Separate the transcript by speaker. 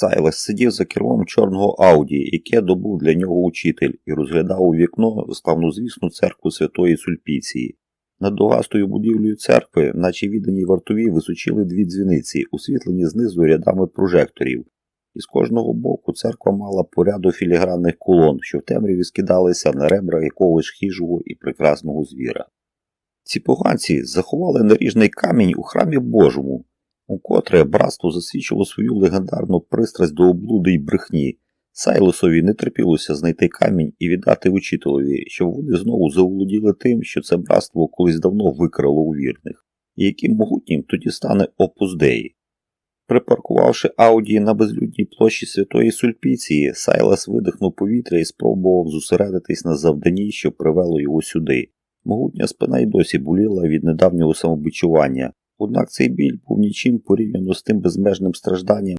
Speaker 1: Сайлас сидів за кермом чорного Ауді, яке добув для нього учитель, і розглядав у вікно славнозвісну церкву Святої Сульпіції. Над дугастою будівлею церкви, наче віддані вартові, височили дві дзвіниці, освітлені знизу рядами прожекторів. Із кожного боку церква мала по ряду філігранних колон, що в темряві скидалися на ребра якогось хижого і прекрасного звіра. Ці поганці заховали наріжний камінь у храмі Божому, укотре братство засвідчило свою легендарну пристрасть до облуди й брехні. Сайлосові не терпілося знайти камінь і віддати учителеві, щоб вони знову заволоділи тим, що це братство колись давно викрало у вірних, і яким могутнім тоді стане опуздеї. Припаркувавши Ауді на безлюдній площі Святої Сульпіції, Сайлас видихнув повітря і спробував зосередитись на завданні, що привело його сюди. Могутня спина й досі боліла від недавнього самобичування, однак цей біль був нічим порівняно з тим безмежним стражданням,